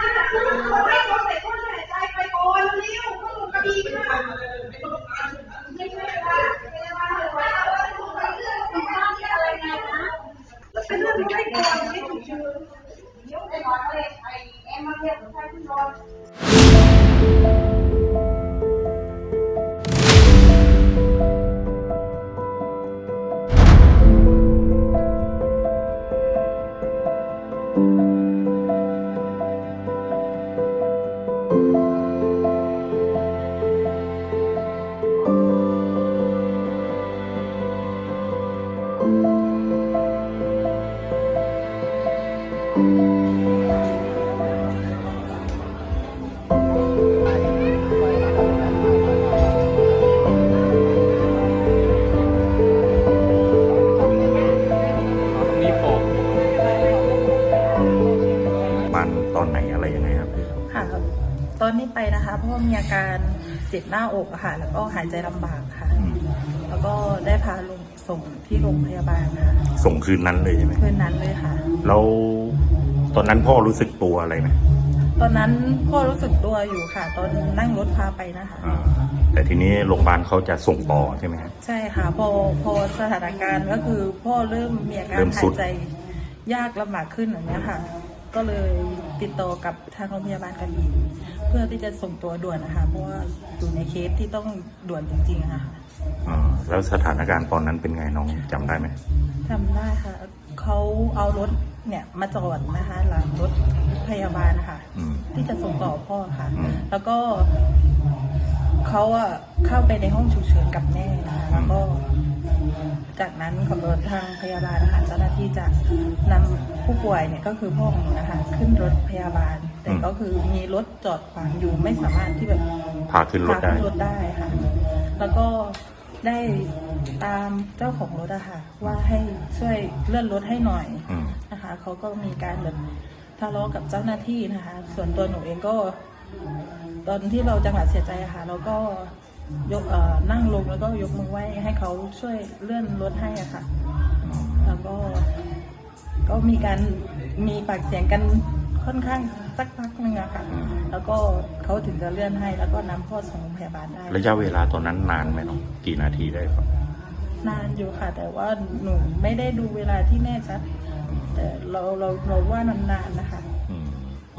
Oh, my God. นี่ ตอนนี้ไปนะคะ เพราะว่ามีอาการเจ็บหน้าอกอะค่ะ แล้วก็หายใจลำบากค่ะอืมแล้วก็ได้พาลงส่งที่โรงพยาบาลค่ะส่งคืนนั้นเลยใช่ไหมคืนนั้นเลยค่ะ แล้วตอนนั้นพ่อรู้สึกตัวอะไรไหมตอนนั้นพ่อรู้สึกตัวอยู่ค่ะ ตอนนั่งรถพาไปนะคะ อ่าแต่ทีนี้โรงพยาบาลเขาจะส่งต่อใช่ไหมครับใช่ค่ะ พอพอสถานการณ์ก็คือพ่อเริ่มมีอาการเริ่มหาสุยด ใจยากลำบากขึ้นอย่างเงี้ยค่ะ ก็เลยติดต่อกับทางโรงพยาบาลกันอีกเพื่อที่จะส่งตัวด่วนนะคะเพราะว่าอยู่ในเคสที่ต้องด่วนจริงๆอะค่ะอ่าแล้วสถานการณ์ตอนนั้นเป็นไงน้องจำได้ไหมจำได้ค่ะเขาเอารถเนี่ยมาจอดนะคะหลังรถพยาบาลค่ะอืม ที่จะส่งต่อพ่อค่ะ อืม แล้วก็เขาอะเข้าไปในห้องฉุกเฉินกับแม่นะคะแล้วก็ จากนั้นขบวนทางพยาบาลนะคะเจ้าหน้าที่จะนำผู้ป่วยเนี่ยก็คือพ่อของหนูนะคะขึ้นรถพยาบาล แต่ก็คือมีรถจอดขวางอยู่ไม่สามารถที่แบบพาขึ้นรถพาได้ขึ้นรถได้ค่ะ แล้วก็ได้ตามเจ้าของรถอะค่ะ ว่าให้ช่วยเลื่อนรถให้หน่อยอืมนะคะเขาก็มีการแบบทะเลาะกับเจ้าหน้าที่นะคะ ส่วนตัวหนูเองก็ ตอนที่เราจังหวะเสียใจอะค่ะเราก็ ยกเอ่อนั่งลงแล้วก็ยกมือไหว้ให้เขาช่วยเลื่อนรถให้อะค่ะ แล้วก็ก็มีการมีปากเสียงกันค่อนข้างสักพักหนึ่งอะค่ะ แล้วก็เขาถึงจะเลื่อนให้ แล้วก็นำพ่อส่งโรงพยาบาลได้ ระยะเวลาตอนนั้นนานไหมน้องกี่นาทีได้ครับ นานอยู่ค่ะ แต่ว่าหนูไม่ได้ดูเวลาที่แน่ชัด แต่เราเราเราว่านานๆนะคะอืม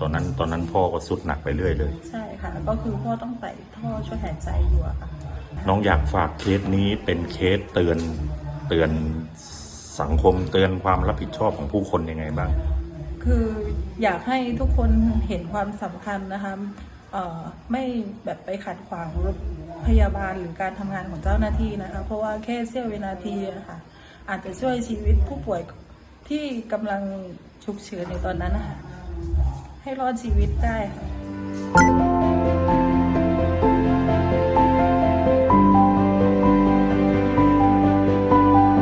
ตอนนั้นตอนนั้นพ่อก็สุดหนักไปเรื่อยเลย ใช่ค่ะ ก็คือพ่อต้องใส่ท่อช่วยหายใจอยู่อะค่ะน้องอยากฝากเคสนี้เป็นเคสเตือนเตือนสังคมเตือนความรับผิดชอบของผู้คนยังไงบ้าง คืออยากให้ทุกคนเห็นความสำคัญนะคะเอ่อไม่แบบไปขัดขวางรถพยาบาลหรือการทำงานของเจ้าหน้าที่นะคะ เพราะว่าแค่เสี้ยววินาทีอะค่ะอาจจะช่วยชีวิตผู้ป่วยที่กำลังฉุกเฉินในตอนนั้นนะคะ ให้รอดชีวิตได้ค่ะ